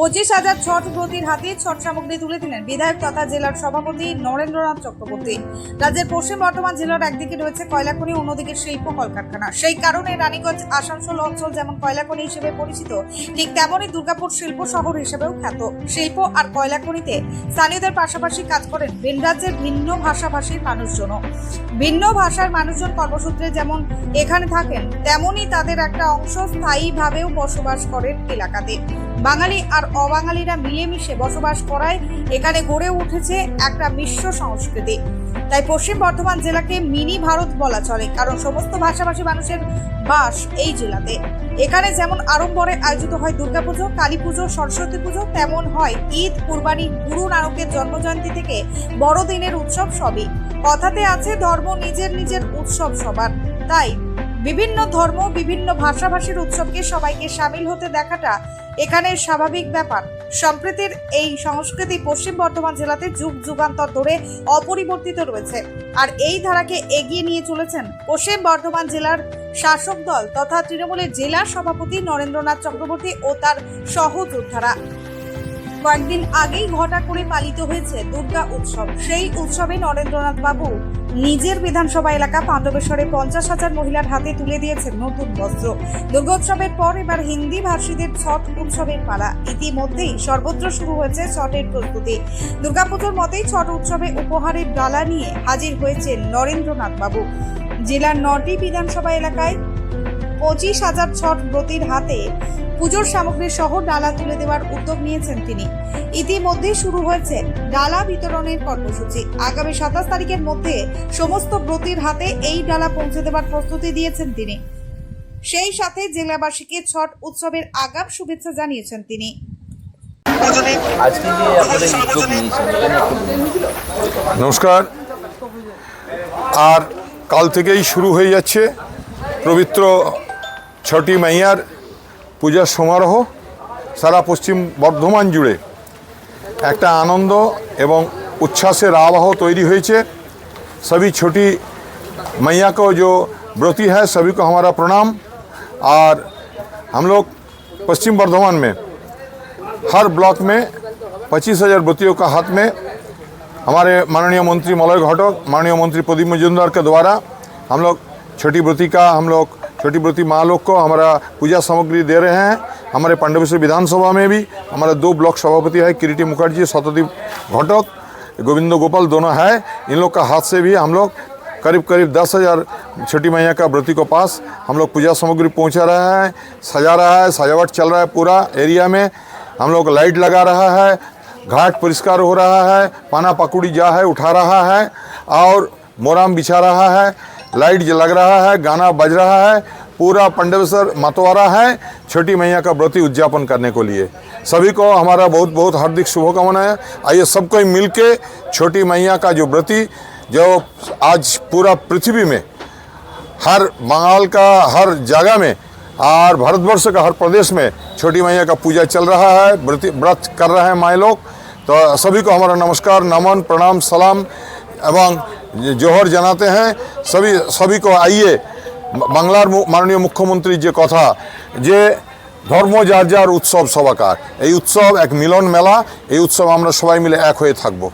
পঁচিশ হাজার ছট ব্রতির হাতে ছট সামগ্রী তুলে দিলেন বিধায়ক তথা জেলার সভাপতি নরেন্দ্রনাথ চক্রবর্তী। রাজ্যের পশ্চিম বর্ধমান জেলার একদিকে রয়েছে কয়লাখনি, অন্যদিকে শিল্প কলকারখানা। সেই কারণে রানীগঞ্জ, আসানসোল অঞ্চল যেমন কয়লাখনি হিসেবে পরিচিত, ঠিক তেমনই দুর্গাপুর শিল্প শহর হিসেবেও খ্যাত। শিল্প আর কয়লাখনিতে স্থানীয়দের পাশাপাশি কাজ করেন ভিন রাজ্যের ভিন্ন ভাষাভাষীর মানুষজনও। ভিন্ন ভাষার মানুষজন কর্মসূত্রে যেমন এখানে থাকেন, তেমনই তাদের একটা অংশ স্থায়ীভাবেও বসবাস করেন এলাকাতে। বাঙালি আর অবাঙালিরা মিলেমিশে বসবাস করায় এখানে গড়ে উঠেছে একটা মিশ্র সংস্কৃতি। তাই পশ্চিম বর্ধমান জেলাকে মিনি ভারত বলা চলে, কারণ সমস্ত ভাষাভাষী মানুষের বাস এই জেলাতে। এখানে যেমন আড়ম্বরে আয়োজিত হয় দুর্গাপুজো কালী পুজো সরস্বতী পুজো, তেমন হয় ঈদ, কুরবানি, গুরু নানকের জন্মজয়ন্তী থেকে বড়দিনের উৎসব সবই। কথাতে আছে, ধর্ম নিজের নিজের উৎসব সবার। তাই বিভিন্ন ধর্ম, বিভিন্ন ভাষাভাষীর উৎসবকে সবাইকে সামিল হতে দেখাটা এখানের স্বাভাবিক ব্যাপার। সম্প্রীতির এই সংস্কৃতি পশ্চিম বর্ধমান জেলাতে যুগ যুগান্তর ধরে অপরিবর্তিত রয়েছে। আর এই ধারাকে এগিয়ে নিয়ে চলেছেন পশ্চিম বর্ধমান জেলার শাসক দল তথা তৃণমূলের জেলা সভাপতি নরেন্দ্রনাথ চক্রবর্তী ও তার সহযোদ্ধারা। কয়েকদিন আগেই ঘটা করে পালিত হয়েছে দুর্গা উৎসব। সেই উৎসবে নরেন্দ্রনাথ বাবু নিজের বিধানসভা এলাকা পাণ্ডবেশ্বরে পঞ্চাশ হাজার মহিলার হাতে তুলে দিয়েছেন নতুন বস্ত্র। দুর্গোৎসবের পর এবার হিন্দি ভাষীদের ছট উৎসবের পালা। ইতিমধ্যেই সর্বত্র শুরু হয়েছে ছটের প্রস্তুতি। দুর্গাপুজোর মতেই ছট উৎসবে উপহারের ডালা নিয়ে হাজির হয়েছেন নরেন্দ্রনাথ বাবু। জেলার নটি বিধানসভা এলাকায় পঁচিশ হাজার ছট ব্রতির হাতে পুজোর সামগ্রী সহ ডালা তুলে দেওয়ার উদ্যোগ নিয়েছেন তিনি। ইতিমধ্যে শুরু হয়েছে ডালা বিতরণের কর্মসূচি। আগামী সাতাশ তারিখের মধ্যে সমস্ত ব্রতির হাতে এই ডালা পৌঁছে দেওয়ার প্রস্তুতি দিয়েছেন তিনি। সেই সাথে জেলাবাসীকে ছট উৎসবের আগাম শুভেচ্ছা জানিয়েছেন তিনি। আজকে যে আপনারা উদ্যোগ নিয়েছেন এটা একটু বলুন। নমস্কার। আর কাল থেকেই শুরু হয়ে যাচ্ছে পবিত্র ছটি মাইয়ার পূজার সমারোহ সারা পশ্চিম বর্ধমান জুড়ে একটা আনন্দ এবং উচ্ছ্বাসের আবহ তৈরি হয়েছে सभी छोटी मैया को जो व्रती है सभी को हमारा प्रणाम और हम लोग पश्चिम बर्धमान में हर ब्लॉक में पच्चीस हज़ार व्रतियों का हाथ में हमारे माननीय मंत्री मलय घटक माननीय मंत्री प्रदीप मजुमदार के द्वारा हम लोग छोटी व्रती का हम लोग छोटी व्रती माँ लोग को हमारा पूजा सामग्री दे रहे हैं। हमारे पांडवेश्वर विधानसभा में भी हमारा दो ब्लॉक सभापति है, किरीटी मुखर्जी, सतदीप घटक, गोविंद गोपाल दोनों है। इन लोग का हाथ से भी हम लोग करीब करीब दस हज़ार छोटी मैया का व्रती को पास हम लोग पूजा सामग्री पहुँचा रहा है। सजा रहा है, सजावट चल रहा है पूरा एरिया में। हम लोग लाइट लगा रहा है, घाट परिष्कार हो रहा है, पाना पकौड़ी जा है, उठा रहा है और मोराम बिछा रहा है। लाइट लग रहा है, गाना बज रहा है, पूरा पंडेश्वर मतवारा है, छोटी मैया का व्रती उद्यापन करने को लिए। सभी को हमारा बहुत बहुत हार्दिक शुभकामनाएँ। आइए सबको मिल के छोटी मैया का जो व्रती, जो आज पूरा पृथ्वी में, हर बंगाल का, हर जगह में, और भारतवर्ष का, हर प्रदेश में छोटी मैया का पूजा चल रहा है व्रत कर रहे हैं माए लोग। तो सभी को हमारा नमस्कार, नमन, प्रणाम, सलाम। एवं जोहर जनाते हैं सभी सभी को आइए বাংলার মু- মাননীয় মুখ্যমন্ত্রীর যে কথা যে ধর্ম যার যার উৎসব সবাকার এই উৎসব এক মিলন মেলা এই উৎসব আমরা সবাই মিলে এক হয়ে থাকবো